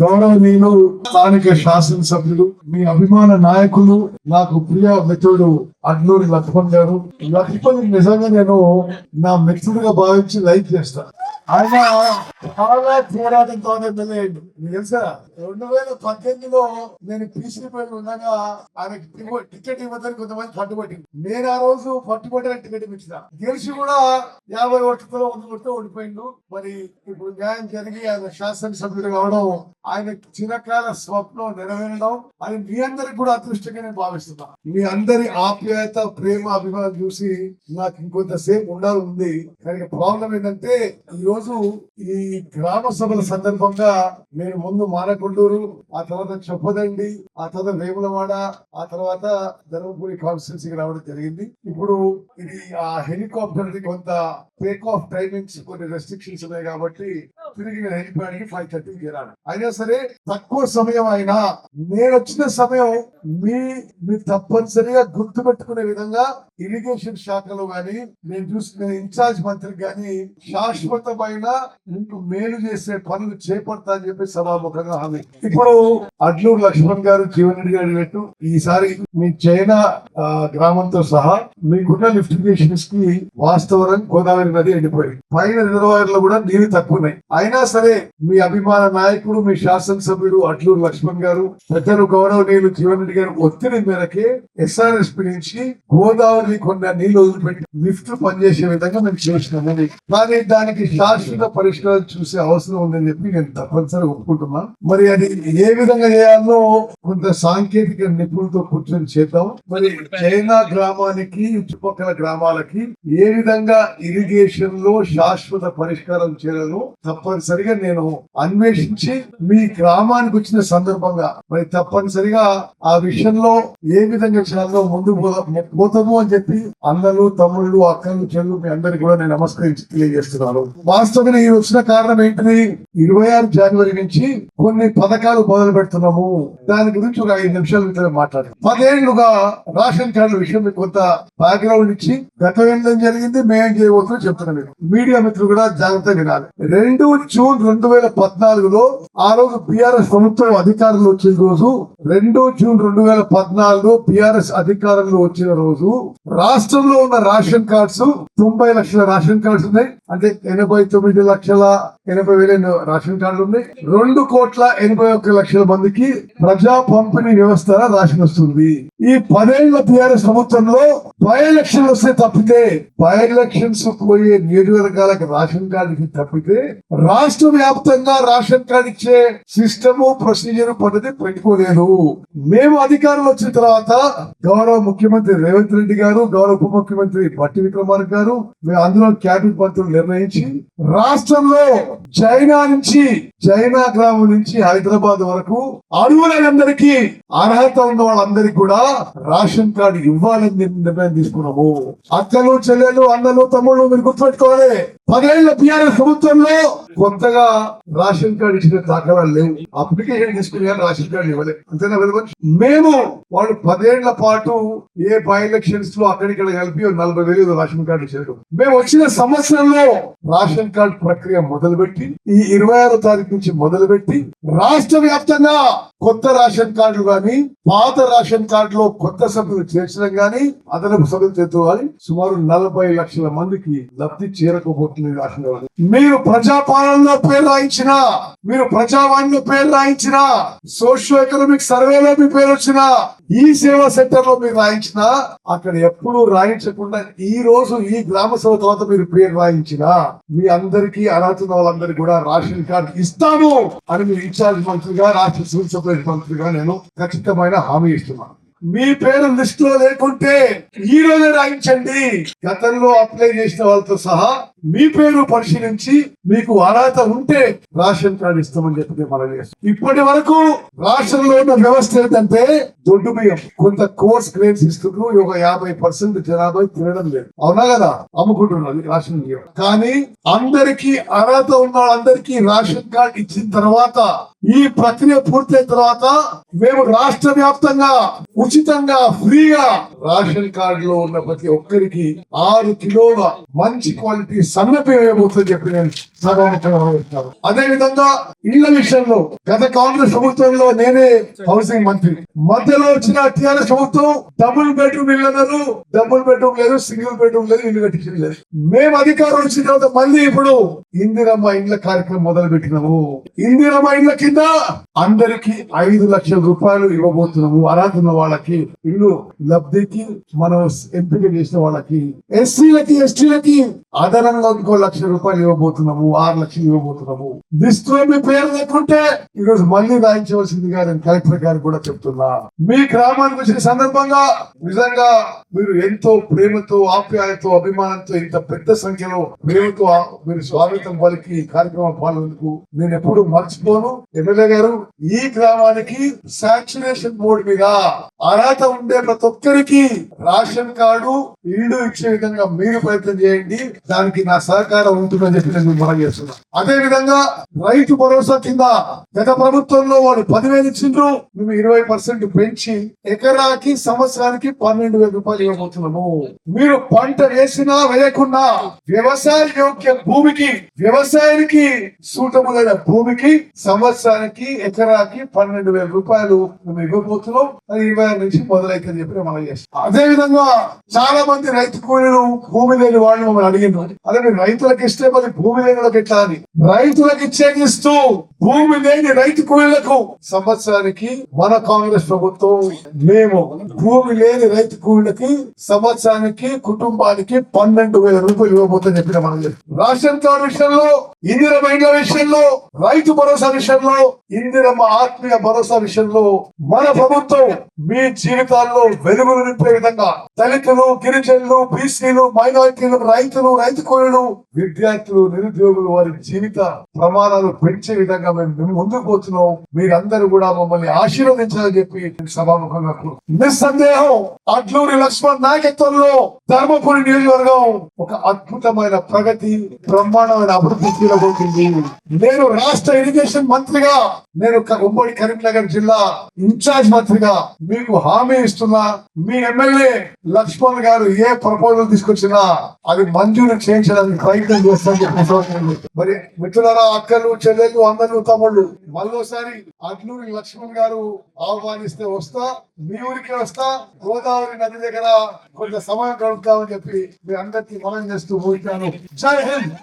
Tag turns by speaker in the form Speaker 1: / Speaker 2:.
Speaker 1: గౌరవనీయులు స్థానిక శాసనసభ్యులు మీ అభిమాన నాయకులు నాకు ప్రియ మిత్రుడు అడ్లూరి లక్ష్మణ్ గారు. లక్ష్మణ్ నిజంగా నేను నా మిత్రుడిగా భావించి లైక్ చేస్తా. ఆయన చాలా పోరాటంతోనే పెళ్ళయ్యండి తెలుసా? రెండు వేల పద్దెనిమిదిలో నేను పీసీపీ ఉండగా ఆయనకి టికెట్- టికెట్ ఇవ్వదని కొంతమంది పట్టుబట్టింది నేను ఆ రోజు పట్టుబట్టిన టికెట్ ఇచ్చిన గెలిచి కూడా యాభై ఓట్లతో వంద ఓట్లతో ఓడిపోయిండు. మరి ఇప్పుడు న్యాయం జరిగి ఆయన శాసనసభ్యుడు కావడం ఆయన చిరకాల స్వప్నం నెరవేరడం అది మీ అందరికి కూడా అదృష్టంగా నేను భావిస్తున్నా. మీ అందరి ఆప్యాయత ప్రేమ అభిమానం చూసి నాకు ఇంకొంతసేపు ఉండాలి ఉంది. కానీ ప్రాబ్లం ఏంటంటే ఈ రోజు ఈ గ్రామ సభల సందర్భంగా నేను ముందు మానకొండూరు ఆ తర్వాత చెప్పదండి ఆ తర్వాత వేములవాడ ఆ తర్వాత ధర్మపురి కాన్స్టిట్యున్సీకి రావడం జరిగింది. ఇప్పుడు ఇది ఆ హెలికాప్టర్ ది కొంత టేక్ ఆఫ్ టైమింగ్స్ కొన్ని రెస్ట్రిక్షన్స్ ఉన్నాయి కాబట్టి తిరిగి నేను హెలిప్యాడ్ ఫైవ్ థర్టీకి చేరాను అయినా సరే తక్కువ సమయం అయినా నేను వచ్చిన సమయం మీ మీరు తప్పనిసరిగా గుర్తు పెట్టుకునే విధంగా ఇరిగేషన్ శాఖలో గాని నేను చూసిన ఇన్ఛార్జ్ మంత్రికి గాని శాశ్వతమైన మీకు మేలు చేసే పనులు చేపడతా అని చెప్పి సభాముఖంగా హామీ. ఇప్పుడు అడ్లూరు లక్ష్మణ్ గారు జీవన్ రెడ్డి గారు పెట్టు. ఈసారి మీ చైనా గ్రామంతో సహా మీకున్న లిఫ్టిగేషన్స్కి వాస్తవరం గోదావరి నది ఎండిపోయింది. పైన రిజర్వాయర్లో కూడా నీరు తక్కువ ఉన్నాయి. అయినా సరే మీ అభిమాన నాయకుడు మీ శాసనసభ్యుడు అట్లూరు లక్ష్మణ్ గారు పెద్దలు గౌరవనీయులు జీవన్ రెడ్డి గారు ఒత్తిడి మేరకే ఎస్ఆర్ఎస్పి నుంచి గోదావరి కొన్ని నీళ్ళు వదిలిపెట్టి లిఫ్ట్ పనిచేసే విధంగా మేము చేసినామని కానీ దానికి శాశ్వత పరిష్కారం చూసే అవసరం ఉందని చెప్పి నేను తప్పనిసరిగా ఒప్పుకుంటున్నా. మరి అది ఏ విధంగా చేయాలో కొంత సాంకేతిక నిపుణులతో కూర్చొని చేద్దాం. మరి చైనా గ్రామానికి చుట్టుపక్కల గ్రామాలకి ఏ విధంగా ఇరిగేషన్లో శాశ్వత పరిష్కారం చేయాలో తప్పనిసరిగా నేను అన్వేషించి మీ గ్రామానికి వచ్చిన సందర్భంగా మరి తప్పనిసరిగా ఆ విషయంలో ఏ విధంగా చేయాలో ముందు పోతాము అని చెప్పి అన్నలు తమ్ముళ్ళు అక్కలు చెల్లు మీ అందరికి కూడా నేను నమస్కరించి తెలియజేస్తున్నాను. వాస్తవంగా ఈ వచ్చిన కారణం ఏంటిది? ఇరవై ఆరు జనవరి నుంచి కొన్ని పథకాలు మొదలు పెడుతున్నాము. దాని గురించి ఒక ఐదు నిమిషాలు మీతో పదేళ్ళుగా రేషన్ కార్డుల విషయం మీకు కొంత బ్యాక్గ్రౌండ్ ఇచ్చి గతం ఏం జరిగింది మేం చేయబోతున్నా చెప్తున్నాను. మీడియా మిత్రులు కూడా జాగ్రత్తగా వినాలి. రెండు జూన్ రెండు వేల పద్నాలుగులో ఆ రోజు బీఆర్ఎస్ ప్రభుత్వం అధికారంలో వచ్చిన రోజు రెండు జూన్ రెండు వేల పద్నాలుగులో బీఆర్ఎస్ అధికారంలో వచ్చిన రోజు రాష్ట్రంలో ఉన్న రేషన్ కార్డ్స్ తొంభై లక్షల రేషన్ కార్డ్స్ ఉన్నాయి. అంటే ఎనభై తొమ్మిది లక్షల ఎనభై వేల రేషన్ కార్డులు ఉన్నాయి. రెండు కోట్ల ఎనభై ఒక్క లక్షల మందికి ప్రజా పంపిణీ వ్యవస్థ రేషన్ వస్తుంది. ఈ పదేళ్ళ బీఆర్ఎస్ ప్రభుత్వంలో బై ఎలక్షన్ వస్తే తప్పితే బై ఎలక్షన్స్ పోయే నియోజకవర్గాలకు రేషన్ కార్డుకి తప్పితే రాష్ట్ర వ్యాప్తంగా రేషన్ కార్డు ఇచ్చే సిస్టమ్ ప్రొసీజర్ పద్ధతి పెట్టుకోలేదు. మేము అధికారులు వచ్చిన తర్వాత గౌరవ ముఖ్యమంత్రి రేవంత్ రెడ్డి గారు గౌరవ ఉప ముఖ్యమంత్రి బట్టి విక్రమార్క గారు మేము అందులో క్యాబినెట్ మంత్రులు నిర్ణయించి రాష్ట్రంలో చైనా నుంచి చైనా గ్రామం నుంచి హైదరాబాద్ వరకు అరువులందరికీ అర్హత ఉన్న వాళ్ళందరికీ కూడా రేషన్ కార్డు ఇవ్వాలని నిర్ణయం తీసుకున్నాము. అక్కలు చెల్లెలు అన్నలు తమ్ముళ్ళు మీరు గుర్తుపెట్టుకోవాలి. పదేళ్ళ బీఆర్ఎస్ ప్రభుత్వంలో కొత్తగా రేషన్ కార్డు ఇచ్చిన దాఖలాలు లేవు. అప్లికేషన్ తీసుకుని రేషన్ కార్డు ఇవ్వలేదు. అంతేనా మేము వాళ్ళు పదేళ్ళ పాటు ఏ బై ఎలక్షన్స్లో అక్కడిక్కడ కలిపి నలభై వేలు రేషన్ కార్డు ఇచ్చారు. మేము వచ్చిన సంవత్సరంలో రేషన్ కార్డు ప్రక్రియ మొదలుపెట్టి ఈ ఇరవై ఆరో తారీఖు నుంచి మొదలుపెట్టి రాష్ట్ర వ్యాప్తంగా కొత్త రేషన్ కార్డులు గాని పాత రేషన్ కార్డులో కొత్త సభ్యులు చేర్చడం గాని అదనపు సభ్యులు చేర్చుకోవాలి సుమారు నలభై లక్షల మందికి లబ్ధి చేరకపోతుంది రేషన్ కార్డు. మీరు ప్రజాపాలనలో పేరు రాయించిన మీరు ప్రజావాణిలో పేరు రాయించిన సోషియో ఎకనామిక్ సర్వేలో మీ పేరు వచ్చిన ఈ సేవా సెంటర్లో మీరు రాయించిన అక్కడ ఎప్పుడు రాయించకుండా ఈ రోజు ఈ గ్రామ సభ తర్వాత మీరు పేరు రాయించిన మీ అందరికీ అర్హత ఉన్న వాళ్ళందరికీ కూడా రేషన్ కార్డు ఇస్తాను అని మీరు ఇన్ఛార్జ్ మంత్రిగా రాష్ట్ర సివిల్ సప్లైస్ మంత్రిగా నేను ఖచ్చితమైన హామీ ఇస్తున్నాను మీ పేరు లిస్ట్లో లేకుంటే ఈ రోజే రాయించండి. గతంలో అప్లై చేసిన వాళ్ళతో సహా మీ పేరు పరిశీలించి మీకు అర్హత ఉంటే రేషన్ కార్డు ఇస్తామని చెప్పి మనం చేస్తాం. ఇప్పటి వరకు రాష్ట్రంలో ఉన్న వ్యవస్థ ఏంటంటే దొడ్డు బియ్యం. కొంత కోర్స్ గ్రేడ్స్ ఇస్తున్నారు. ఒక యాభై పర్సెంట్ జనాభా తినడం లేదు. అవునా కదా? అమ్ముకుంటున్నారు రేషన్ బియ్యం. కానీ అందరికీ అర్హత ఉన్న వాళ్ళందరికీ రేషన్ కార్డు ఇచ్చిన తర్వాత ఈ ప్రక్రియ పూర్తయిన తర్వాత మేము రాష్ట్ర వ్యాప్తంగా ఉచితంగా ఫ్రీగా రేషన్ కార్డులో ఉన్న ప్రతి ఒక్కరికి ఆరు కిలోల మంచి క్వాలిటీ సన్నపేయబోతుందని చెప్పి నేను సభాముఖంగా అదే విధంగా ఇళ్ళ విషయంలో గత కాంగ్రెస్ ప్రభుత్వంలో నేనే హౌసింగ్ మంత్రి. మధ్యలో వచ్చిన టీఆర్ఎస్ ప్రభుత్వం డబుల్ బెడ్రూమ్ ఇల్లు డబుల్ బెడ్రూమ్ లేదు సింగిల్ బెడ్రూమ్ లేదు ఇల్లు కట్టించడం లేదు. మేము అధికారం వచ్చిన తర్వాత మళ్ళీ ఇప్పుడు ఇందిరమ్మ ఇండ్ల కార్యక్రమం మొదలు పెట్టినాము. ఇందిరమ్మ ఇండ్ల కింద అందరికి ఐదు లక్షల రూపాయలు ఇవ్వబోతున్నాము. అర్హత ఉన్న వాళ్ళకి ఇల్లు లబ్ధి లబ్ధికి మనం ఎంపిక చేసిన వాళ్ళకి ఎస్సీలకి ఎస్టీలకి అదనంగా ఇంకో లక్ష రూపాయలు ఇవ్వబోతున్నాము ఆరు లక్షలు ఇవ్వబోతున్నాము. లిస్టులో మీ పేరు లేకుంటే ఈరోజు మళ్ళీ రాయించవలసిందిగా నేను కలెక్టర్ గారికి కూడా చెప్తున్నా. మీ గ్రామానికి వచ్చిన సందర్భంగా నిజంగా మీరు ఎంతో ప్రేమతో ఆప్యాయతో అభిమానంతో ఇంత పెద్ద సంఖ్యలో ప్రేమతో మీరు స్వాగతం పలికి కార్యక్రమం పాల్గొందుకు నేను ఎప్పుడు మర్చిపోను. ఎమ్మెల్యే గారు ఈ గ్రామానికి సాచురేషన్ బోర్డు మీద అర్హత ఉండే ప్రతి ఒక్కరికి రేషన్ కార్డు ఇల్లు ఇచ్చే విధంగా మీరు ప్రయత్నం చేయండి. దానికి నా సహకారం ఉంటుందని చెప్పి నేను మనం చేస్తున్నా అదే విధంగా రైతు భరోసా కింద గత ప్రభుత్వంలో వాళ్ళు పదివేలు ఇచ్చిండ్రు. మేము ఇరవై పర్సెంట్ పెంచి ఎకరాకి సంవత్సరానికి పన్నెండు వేల రూపాయలు ఇవ్వబోతున్నాము. మీరు పంట వేసినా వేయకుండా వ్యవసాయ యోగ్య భూమికి వ్యవసాయానికి సూటములైన భూమికి సంవత్సరానికి ఎకరాకి పన్నెండు వేల రూపాయలు మేము ఇవ్వబోతున్నాం. అది ఇరవై ఆరు నుంచి మొదలైతుందని చెప్పి మనం చేస్తాం. అదే విధంగా చాలా మంది రైతు కూలీలు భూమి లేని వాళ్ళు మమ్మల్ని అడిగిండ్రు. అదే రైతులకు ఇస్తే మరి భూమి లేని వాళ్ళకి ఎట్లా అని? రైతులకు ఇచ్చేగిస్తూ భూమి లేని రైతు కూలీలకు. సంవత్సరానికి మన కాంగ్రెస్ ప్రభుత్వం మేము భూమి లేని రైతు కూలీలకి సంవత్సరానికి కుటుంబానికి పన్నెండు వేల రూపాయలు ఇవ్వబోతుందని చెప్పిన మనం రాషన్ కార్డు విషయంలో ఇందిరమ్మ ఇండ్ల విషయంలో రైతు భరోసా విషయంలో ఇందిరమ్మ ఆత్మీయ భరోసా విషయంలో మన ప్రభుత్వం మీ జీవితాల్లో వెలుగులు నింపే విధంగా దళితులు గిరిజనులు బీసీలు మైనారిటీలు రైతులు రైతు కూలీలు విద్యార్థులు నిరుద్యోగులు వారి జీవిత ప్రమాణాలు పెంచే విధంగా మేము ముందుకు పోతున్నాం. మీరందరూ కూడా మమ్మల్ని ఆశీర్వదించాలని చెప్పి సభాముఖంగా నిస్సందేహం అడ్లూరి లక్ష్మణ్ నాయకత్వంలో ధర్మపురి నియోజకవర్గం ఒక అద్భుతమైన ప్రగతి బ్రహ్మాండమైన అభివృద్ధి తీరబోతుంది. నేను రాష్ట్ర ఇరిగేషన్ మంత్రిగా నేను ఉమ్మడి కరీంనగర్ జిల్లా ఇన్ఛార్జ్ మంత్రిగా మీకు హామీ ఇస్తున్నా మీ ఎమ్మెల్యే లక్ష్మణ్ గారు ఏ ప్రపోజల్ తీసుకొచ్చినా అది మంజూరు చేయించడానికి ప్రయత్నం చేస్తాను మరి మిత్రులారా అక్కలు చెల్లెలు అందరూ తమ్ముళ్ళు మళ్ళోసారి అట్లూరి లక్ష్మణ్ గారు ఆహ్వానిస్తే వస్తా మీ ఊరికి వస్తా గోదావరి నది దగ్గర కొంత సమయం గడుపుతామని చెప్పి మీ అందరికీ మనం చేస్తూ పోతాను జై హింద్!